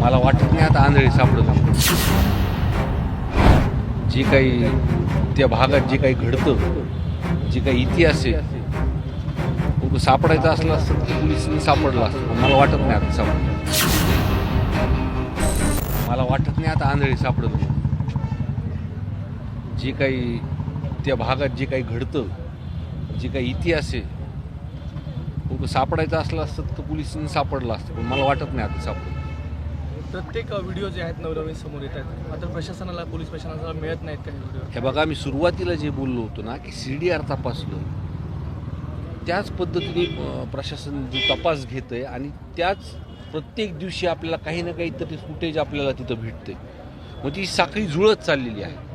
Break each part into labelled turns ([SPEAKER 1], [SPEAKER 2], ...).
[SPEAKER 1] मला वाटत नाही आता आंधळी सापडत जी जे काही त्या भागात जे काही घडतं जे काही इतिहास आहे तो सापडायचा असला असतं तर पोलिसांनी सापडला असतं. मला वाटत नाही आता सापड मला वाटत नाही आता आंधळी सापडत जे काही त्या भागात जे काही घडतं जे काही इतिहास आहे तो सापडायचा असला असतं तर पोलिसांनी सापडला असतं पण मला वाटत नाही आता सापडत
[SPEAKER 2] प्रत्येक व्हिडिओ जे आहेत नवनवीन समोर येत आहेत मात्र प्रशासनाला पोलीस प्रशासनाला मिळत नाहीत काही व्हिडिओ.
[SPEAKER 1] हे बघा मी सुरुवातीला जे बोललो होतो ना की सी डी आर तपासलं त्याच पद्धतीने प्रशासन जो तपास घेतं आहे आणि त्याच प्रत्येक दिवशी आपल्याला काही ना काहीतरी फुटेज आपल्याला तिथं भेटते मग ती साखळी जुळत चाललेली आहे.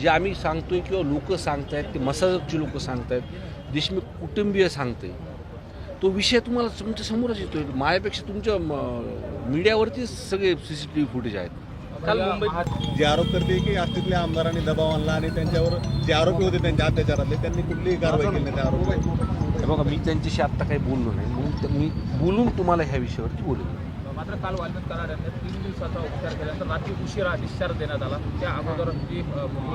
[SPEAKER 1] जे आम्ही सांगतोय किंवा लोक सांगतायत ते मसाजकची लोक सांगतायत देशमुख कुटुंबीय सांगते तो विषय तुम्हाला तुमच्या समोरच येतोय. माझ्यापेक्षा तुमच्या मीडियावरतीच सगळे C C T V footage आहेत.
[SPEAKER 2] काल मुंबईत
[SPEAKER 3] जे आरोप करते की आस्तिकल्या आमदारांनी दबाव आणला आणि त्यांच्यावर जे आरोपी होते त्यांच्या अत्याचारातले त्यांनी कुठलीही कारवाई केली नाही त्या आरोपी
[SPEAKER 1] बघा मी त्यांच्याशी आत्ता काही बोललो नाही. म्हणून मी बोलून तुम्हाला ह्या विषयावरती बोलेन.
[SPEAKER 4] मात्र काल वाल्मिक कराड यांनी तीन दिवसाचा उपचार केल्यानंतर रात्री उशिरा डिस्चार्ज देण्यात आला. त्या अगोदर जी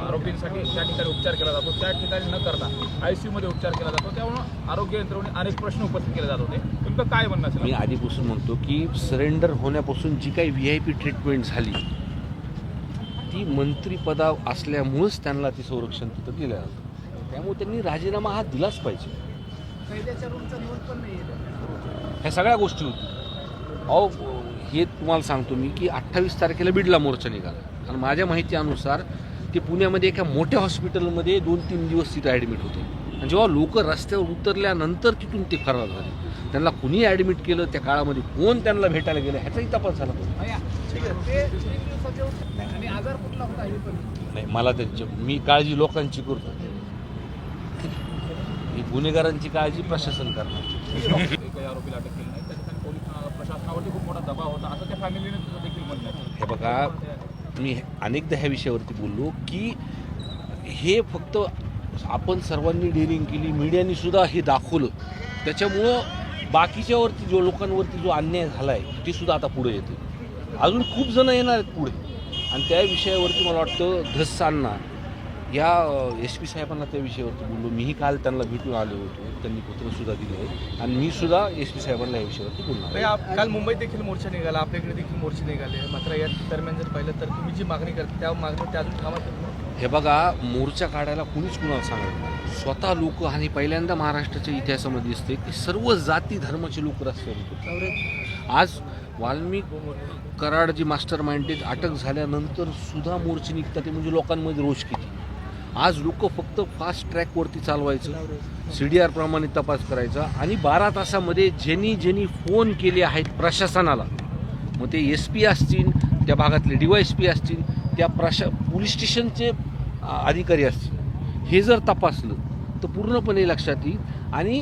[SPEAKER 4] आरोपींसाठी त्या ठिकाणी उपचार केला जातो. त्या ठिकाणी न करता आय सी मध्ये उपचार केला जातो. त्यामुळे आरोग्य यंत्रणेने अनेक प्रश्न उपस्थित केले जात होते. नेमकं काय म्हणणं असेल?
[SPEAKER 1] मी आधीपासून म्हणतो की सरेंडर होण्यापासून जी काही व्ही आय पी ट्रीटमेंट झाली ती मंत्रीपदा असल्यामुळंच त्यांना ते संरक्षण तिथं दिलं जातं. त्यामुळे त्यांनी राजीनामा हा दिलाच पाहिजे. ह्या सगळ्या गोष्टी होती अहो हे तुम्हाला सांगतो मी की अठ्ठावीस तारखेला बिडला मोर्चा निघाला. आणि माझ्या माहितीनुसार ते पुण्यामध्ये एका मोठ्या हॉस्पिटलमध्ये दोन तीन दिवस तिथे ॲडमिट होते. आणि जेव्हा लोक रस्त्यावर उतरल्यानंतर तिथून ते फरार झाले. त्यांना कुणी ॲडमिट केलं त्या काळामध्ये कोण त्यांना भेटायला गेलं ह्याचाही तपास झाला नाही मला त्यांची मी काळजी लोकांची करतो. ही गुन्हेगारांची काळजी प्रशासन करणार.
[SPEAKER 4] प्रशासनावरती खूप मोठा दबाव होता. असं त्या फॅमिलीने देखील म्हणलं.
[SPEAKER 1] हे बघा मी अनेकदा ह्या विषयावरती बोललो की हे फक्त आपण सर्वांनी डेअरिंग केली मीडियाने सुद्धा हे दाखवलं. त्याच्यामुळं बाकीच्यावरती जो लोकांवरती जो अन्याय झाला आहे ते सुद्धा आता पुढे येते अजून खूप जण येणार आहेत पुढे. आणि त्या विषयावरती मला वाटतं धस या एस पी साहेबांना त्या विषयावरती बोललो. मीही काल त्यांना भेटून आलो होतो. त्यांनी पत्रसुद्धा दिलं आहे. आणि मी सुद्धा एस पी साहेबांना या विषयावरती बोलणार
[SPEAKER 2] काल मुंबईत देखील मोर्चा निघाला. आपल्याकडे देखील मोर्चे निघाले. मात्र या दरम्यान जर पाहिलं तर तुम्ही जी मागणी करता त्या मागणी त्या अजून थांबत.
[SPEAKER 1] हे बघा मोर्चा काढायला कुणीच कुणाला सांगत स्वतः लोक आणि पहिल्यांदा महाराष्ट्राच्या इतिहासामध्ये दिसते की सर्व जाती धर्माचे लोक रस्त्यावर आज वाल्मिक कराड जी मास्टर माइंडेड अटक झाल्यानंतर सुद्धा मोर्चे निघतात ते म्हणजे लोकांमध्ये रोष किती? आज लोक फक्त फास्ट ट्रॅकवरती चालवायचं. सी डी आर प्रमाणे तपास करायचा. आणि बारा तासामध्ये ज्यांनी ज्यांनी फोन केले आहेत प्रशासनाला मग ते एस पी असतील त्या भागातले डी वाय एस पी असतील त्या प्रशा पोलीस स्टेशनचे अधिकारी असतील. हे जर तपासलं तर पूर्णपणे लक्षात येईल. आणि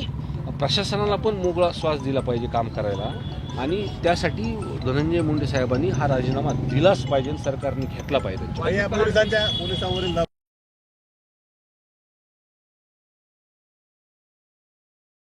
[SPEAKER 1] प्रशासनाला पण मोकळा श्वास दिला पाहिजे काम करायला. आणि त्यासाठी धनंजय मुंडे साहेबांनी हा राजीनामा दिलाच पाहिजे सरकारने घेतला पाहिजे.